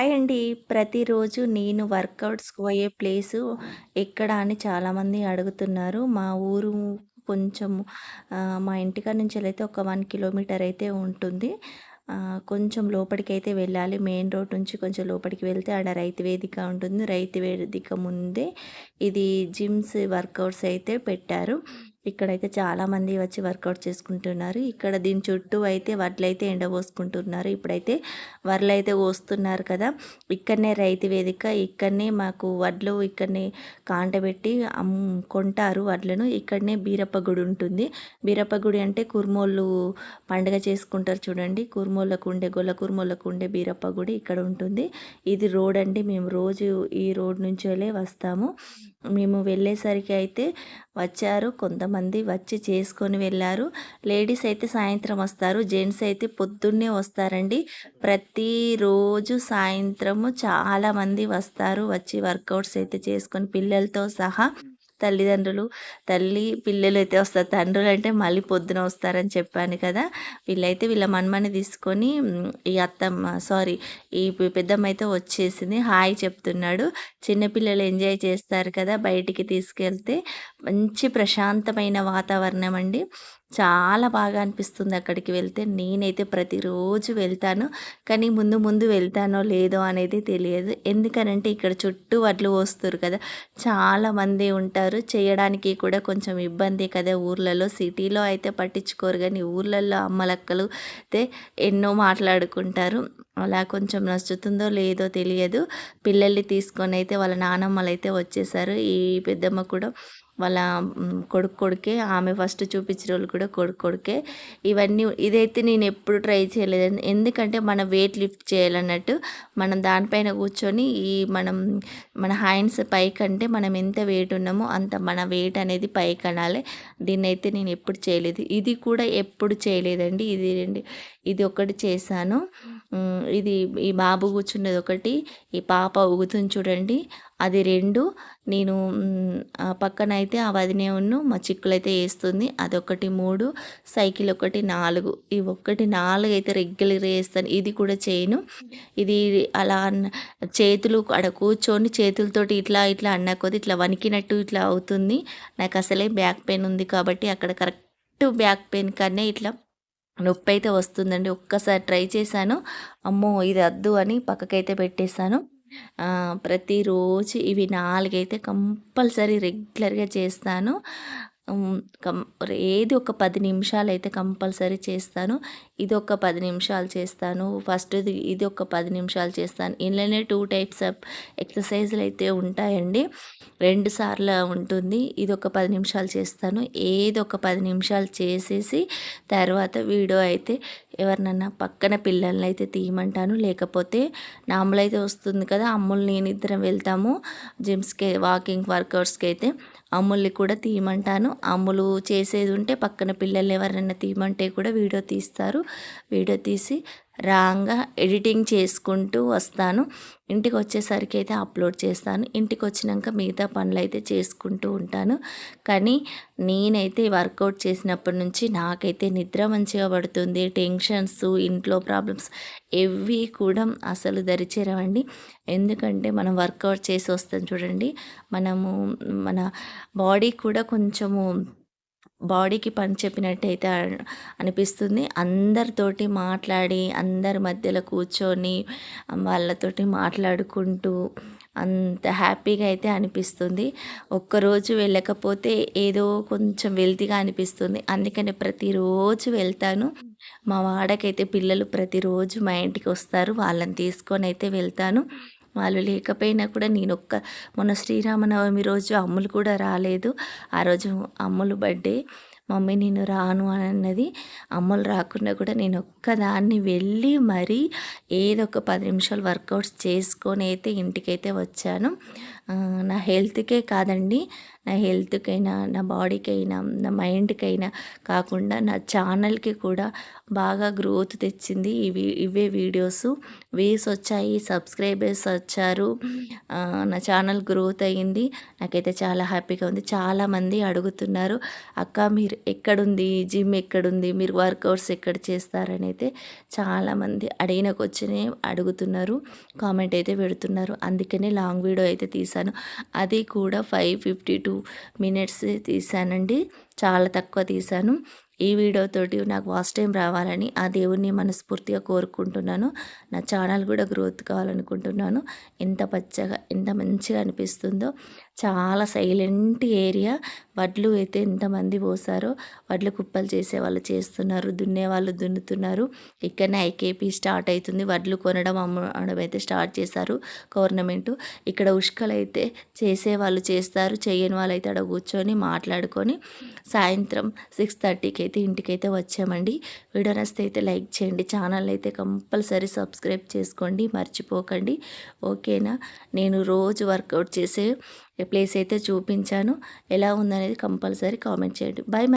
Hi అండి. ప్రతిరోజు నేను వర్కౌట్స్‌కి పోయే ప్లేసు ఎక్కడ అని చాలామంది అడుగుతున్నారు. మా ఊరు కొంచెం మా ఇంటికాడ నుంచెలైతే ఒక వన్ కిలోమీటర్ అయితే ఉంటుంది. కొంచెం లోపలికి అయితే వెళ్ళాలి. మెయిన్ రోడ్ నుంచి కొంచెం లోపలికి వెళ్తే ఆడ రైతు వేదిక ఉంటుంది. రైతు వేదిక ముందే ఇది జిమ్స్ వర్కౌట్స్ అయితే పెట్టారు. ఇక్కడైతే చాలామంది వచ్చి వర్కౌట్ చేసుకుంటున్నారు. ఇక్కడ దీని చుట్టూ అయితే వడ్లైతే ఎండబోసుకుంటున్నారు. ఇప్పుడైతే వడ్లు అయితే పోస్తున్నారు కదా! ఇక్కడనే రైతు వేదిక. ఇక్కడనే మాకు వడ్లు ఇక్కడనే కాంటబెట్టి కొంటారు వడ్లను. ఇక్కడనే బీరప్ప గుడి ఉంటుంది. బీరప్ప గుడి అంటే కుర్మోళ్ళు పండుగ చేసుకుంటారు చూడండి. కుర్మోళ్ళకు ఉండే గొల్ల కుర్మోళ్ళకు ఉండే బీరప్ప గుడి ఇక్కడ ఉంటుంది. ఇది రోడ్ అండి. మేము రోజు ఈ రోడ్ నుంచెలే వస్తాము. మేము వెళ్ళేసరికి అయితే వచ్చారు. కొంత కొంతమంది వచ్చి చేసుకొని వెళ్ళారు. లేడీస్ అయితే సాయంత్రం వస్తారు. జెంట్స్ అయితే పొద్దున్నే వస్తారండి. ప్రతిరోజు సాయంత్రము చాలామంది వస్తారు. వచ్చి వర్కౌట్స్ అయితే చేసుకొని పిల్లలతో సహా తల్లిదండ్రులు తల్లి పిల్లలు అయితే వస్తారు. తండ్రులు అంటే మళ్ళీ పొద్దున వస్తారని చెప్పాను కదా! వీళ్ళైతే వీళ్ళ మనమని తీసుకొని ఈ అత్తమ్మ సారీ ఈ పెద్దమ్మ అయితే వచ్చేసింది. హాయ్ చెప్తున్నాడు. చిన్నపిల్లలు ఎంజాయ్ చేస్తారు కదా! బయటికి తీసుకెళ్తే మంచి ప్రశాంతమైన వాతావరణం అండి. చాలా బాగా అనిపిస్తుంది అక్కడికి వెళ్తే. నేనైతే ప్రతిరోజు వెళ్తాను. కానీ ముందు ముందు వెళ్తానో లేదో అనేది తెలియదు. ఎందుకనంటే ఇక్కడ చుట్టూ వడ్లు కోస్తుర్రు కదా! చాలామంది ఉంటారు. చేయడానికి కూడా కొంచెం ఇబ్బందే కదా ఊర్లలో. సిటీలో అయితే పట్టించుకోరు కానీ ఊర్లలో అమ్మలక్కలు అయితే ఎన్నో మాట్లాడుకుంటారు. అలా కొంచెం నచ్చుతుందో లేదో తెలియదు. పిల్లల్ని తీసుకొని అయితే వాళ్ళ నానమ్మలు అయితే వచ్చేసారు. ఈ పెద్దమ్మ కూడా వాళ్ళ కొడుకు కొడుకే. ఆమె ఫస్ట్ చూపించిన వాళ్ళు కూడా కొడుకు కొడుకే. ఇవన్నీ ఇదైతే నేను ఎప్పుడు ట్రై చేయలేదు ఎందుకంటే మనం వెయిట్ లిఫ్ట్ చేయాలన్నట్టు. మనం దానిపైన కూర్చొని ఈ మనం మన హ్యాండ్స్ పైకంటే మనం ఎంత వెయిట్ ఉన్నామో అంత మన వెయిట్ అనేది పైకనాలి. దీన్నైతే నేను ఎప్పుడు చేయలేదు. ఇది కూడా ఎప్పుడు చేయలేదండి. ఇది ఇది ఒకటి చేశాను. ఇది ఈ బాబు కూర్చున్నది ఒకటి. ఈ పాప ఊగుతుంది చూడండి. అది రెండు నేను పక్కన అయితే ఆ వదినేను మా చిక్కులైతే వేస్తుంది. అదొకటి మూడు సైకిల్ ఒకటి నాలుగు ఈ ఒక్కటి నాలుగు అయితే రెగ్యులర్‌గా వేస్తాను ఇది కూడా చేయను. ఇది అలా చేతులు ఆడ కూర్చొని చేతులతోటి ఇట్లా ఇట్లా అన్న కొద్ది ఇట్లా వణికినట్టు ఇట్లా అవుతుంది. నాకు అసలే బ్యాక్ పెయిన్ ఉంది కాబట్టి అక్కడ కరెక్ట్ బ్యాక్ పెయిన్ కన్నా ఇట్లా నొప్పి అయితే వస్తుందండి. ఒక్కసారి ట్రై చేశాను. అమ్మో! ఇది వద్దు అని పక్కకైతే పెట్టేశాను ప్రతిరోజు ఇవి 4 అయితే కంపల్సరీ రెగ్యులర్‌గా చేస్తాను. కం ఏది ఒక పది నిమిషాలు అయితే కంపల్సరీ చేస్తాను. ఇది ఒక పది నిమిషాలు చేస్తాను. ఫస్ట్ ఇది ఒక పది నిమిషాలు చేస్తాను. ఇందులోనే టూ టైప్స్ ఆఫ్ ఎక్సర్సైజ్‌లు అయితే ఉంటాయండి. రెండు సార్లు ఉంటుంది. ఇది ఒక పది నిమిషాలు చేస్తాను. ఏది ఒక పది నిమిషాలు చేసేసి తర్వాత వీడియో అయితే ఎవరినన్నా పక్కన పిల్లల్ని అయితే తీయమంటాను. లేకపోతే నార్మల్ అయితే వస్తుంది కదా! అమ్ములు నేను ఇద్దరం వెళ్తాము జిమ్స్‌కి వాకింగ్ వర్కౌట్స్‌కి అయితే అమ్ముల్ని కూడా తీయమంటాను. అమ్ములు చేసేది ఉంటే పక్కన పిల్లల్ని ఎవరైనా తీయమంటే కూడా వీడియో తీస్తారు. వీడియో తీసి రాగా ఎడిటింగ్ చేసుకుంటూ వస్తాను. ఇంటికి వచ్చేసరికి అయితే అప్లోడ్ చేస్తాను. ఇంటికి వచ్చినాక మిగతా పనులైతే చేసుకుంటూ ఉంటాను. కానీ నేనైతే వర్కౌట్ చేసినప్పటి నుంచి నాకైతే నిద్ర మంచిగా పడుతుంది. టెన్షన్స్, ఇంట్లో ప్రాబ్లమ్స్ ఎవ్వి కూడా అసలు దరిచేరవండి. ఎందుకంటే మనం వర్కౌట్ చేసి వస్తాం చూడండి. మనము మన బాడీ కూడా కొంచెము బాడీకి పని చెప్పినట్టయితే అనిపిస్తుంది. అందరితోటి మాట్లాడి, అందరి మధ్యలో కూర్చొని వాళ్ళతోటి మాట్లాడుకుంటూ అంత హ్యాపీగా అయితే అనిపిస్తుంది. ఒక్కరోజు వెళ్ళకపోతే ఏదో కొంచెం వెల్తీగా అనిపిస్తుంది. అందుకని ప్రతిరోజు వెళ్తాను. మా వాడకైతే పిల్లలు ప్రతిరోజు మా ఇంటికి వస్తారు. వాళ్ళని తీసుకొని అయితే వెళ్తాను. వాళ్ళు లేకపోయినా కూడా నేను ఒక్క మొన్న శ్రీరామనవమి రోజు అమ్ములు కూడా రాలేదు. ఆ రోజు అమ్ములు బర్త్‌డే. మమ్మీ నేను రాను అని అన్నది. అమ్ములు రాకుండా కూడా నేను ఒక్కదాన్ని వెళ్ళి మరీ ఏదో ఒక పది నిమిషాలు వర్కౌట్స్ చేసుకొని అయితే ఇంటికైతే వచ్చాను. నా హెల్త్‌కే కాదండి. నా హెల్త్‌కైనా, నా బాడీకైనా, నా మైండ్‌కైనా కాకుండా నా ఛానల్‌కి కూడా బాగా గ్రోత్ తెచ్చింది. ఇవి ఇవే వీడియోస్ వ్యూస్ వచ్చాయి, సబ్స్క్రైబర్స్ వచ్చారు. నా ఛానల్ గ్రోత్ అయ్యింది. నాకైతే చాలా హ్యాపీగా ఉంది. చాలామంది అడుగుతున్నారు. అక్క మీరు ఎక్కడుంది? జిమ్ ఎక్కడుంది? మీరు వర్కౌట్స్ ఎక్కడ చేస్తారని అయితే చాలామంది అడిగిన క్వశ్చనే అడుగుతున్నారు. కామెంట్ అయితే పెడుతున్నారు. అందుకనే లాంగ్ వీడియో అయితే తీసాను అది కూడా 552 మినిట్స్ తీశానండి. చాలా తక్కువ తీశాను. ఈ వీడియోతోటి నాకు వాచ్ టైం రావాలని ఆ దేవుడిని మనస్ఫూర్తిగా కోరుకుంటున్నాను. నా ఛానల్ కూడా గ్రోత్ కావాలనుకుంటున్నాను. ఎంత పచ్చగా, ఎంత మంచిగా అనిపిస్తుందో. చాలా సైలెంట్ ఏరియా. వడ్లు అయితే ఎంతమంది పోసారో వడ్లు కుప్పలు చేసేవాళ్ళు చేస్తున్నారు. దున్నేవాళ్ళు దున్నుతున్నారు. ఇక్కడనే ఐకేపీ స్టార్ట్ అవుతుంది. వడ్లు కొనడం, అమ్మడం అయితే స్టార్ట్ చేశారు గవర్నమెంటు. ఇక్కడ ఉష్కలు అయితే చేసే చేసేవాళ్ళు చేస్తారు. చేయని వాళ్ళు అయితే ఆడ కూర్చొని మాట్లాడుకొని సాయంత్రం 6:30కి అయితే ఇంటికైతే వచ్చామండి. వీడియో నచ్చితే అయితే లైక్ చేయండి. ఛానల్ అయితే కంపల్సరీ సబ్స్క్రైబ్ చేసుకోండి. మర్చిపోకండి. ఓకేనా? నేను రోజు వర్కౌట్ చేసే ప్లేస్ అయితే చూపించాను. ఎలా ఉందనేది కంపల్సరీ కామెంట్ చేయండి. బాయ్